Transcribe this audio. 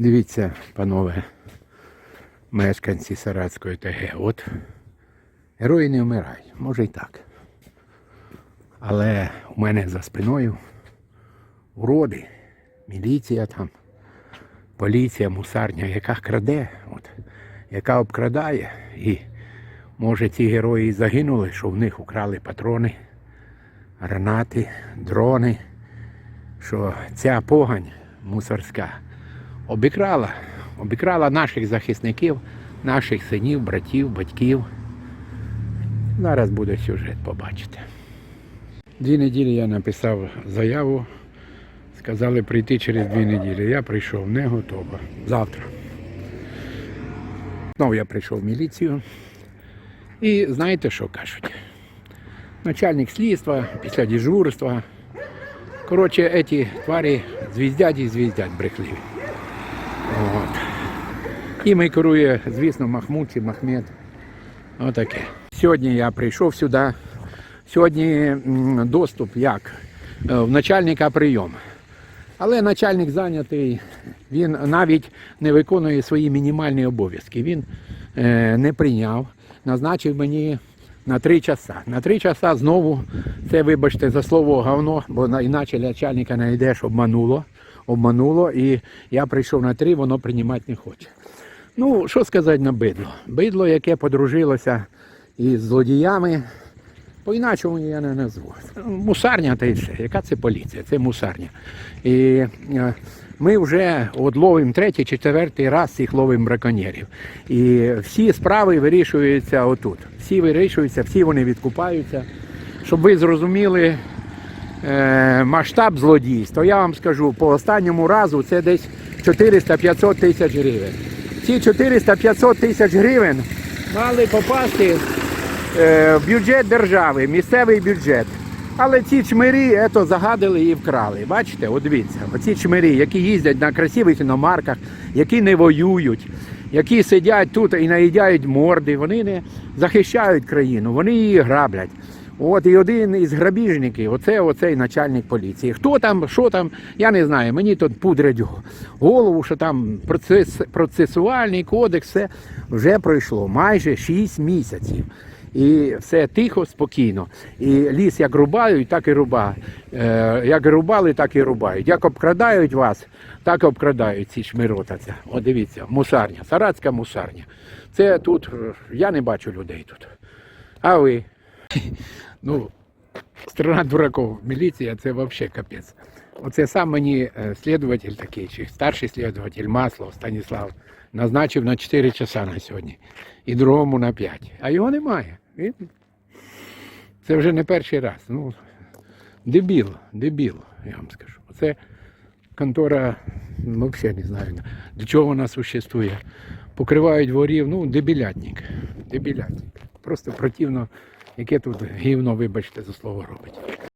Дивіться, панове, мешканці Саратської ТГ. От герої не вмирають, може і так. Але у мене за спиною уроди, міліція там, поліція, мусарня, яка краде, от, яка обкрадає. І може ці герої загинули, що в них украли патрони, гранати, дрони, що ця погань мусорська обікрала, обікрала наших захисників, наших синів, братів, батьків. Зараз буде сюжет, побачите. Дві неділі я написав заяву, сказали прийти через дві неділі. Я прийшов, не готово. Завтра. Знову я прийшов в міліцію. І знаєте, що кажуть? Начальник слідства після дежурства. Коротше, ці тварі звіздять і звіздять брехливі. Іми керує, звісно, Махмуд чи Махмед. Отаке. Сьогодні я прийшов сюди. Сьогодні доступ як? Е, В начальника прийом. Але начальник зайнятий, він навіть не виконує свої мінімальні обов'язки. Він е, не прийняв, назначив мені на три часа. На три часа знову, це вибачте за слово говно, бо на- іначе начальника не йдеш, обмануло. Обмануло, і я прийшов на три, воно приймати не хоче. Ну, що сказати на бидло? Бидло, яке подружилося із злодіями, по-іначому я не назву. Мусарня та й все. Яка це поліція? Це мусарня. І е, ми вже от ловимо третій, четвертий раз цих ловимо браконьєрів. І всі справи вирішуються отут. Всі вирішуються, всі вони відкупаються. Щоб ви зрозуміли е, масштаб злодійств, то я вам скажу, по останньому разу це десь 400-500 тисяч гривень. Ці 400-500 тисяч гривень мали попасти е, в бюджет держави, місцевий бюджет. Але ці чмирі ето, загадили і вкрали. Бачите, от дивіться, оці чмирі, які їздять на красивих іномарках, які не воюють, які сидять тут і наїдяють морди, вони не захищають країну, вони її граблять. От і один із грабіжників, оце оцей начальник поліції. Хто там, що там, я не знаю. Мені тут пудрять голову, що там процес, процесуальний кодекс, все вже пройшло майже 6 місяців. І все тихо, спокійно. І ліс як рубають, так і рубають. Е, як рубали, так і рубають. Як обкрадають вас, так і обкрадають ці шмирота. Ця. О, дивіться, мусарня, саратська мусарня. Це тут, я не бачу людей тут. А ви? Ну, страна дураков, міліція це взагалі капець. Оце сам мені е, слідуватель такий, чи старший слідуватель Маслов Станіслав назначив на 4 часа на сьогодні і другому на 5. А його немає. Він... Це вже не перший раз. Ну, дебіл, дебіл, я вам скажу. Це контора, ну, взагалі не знаю, для чого вона существує. Покривають ворів, ну, дебілятник. Дебілятник. Просто противно, яке тут гівно, вибачте, за слово робить.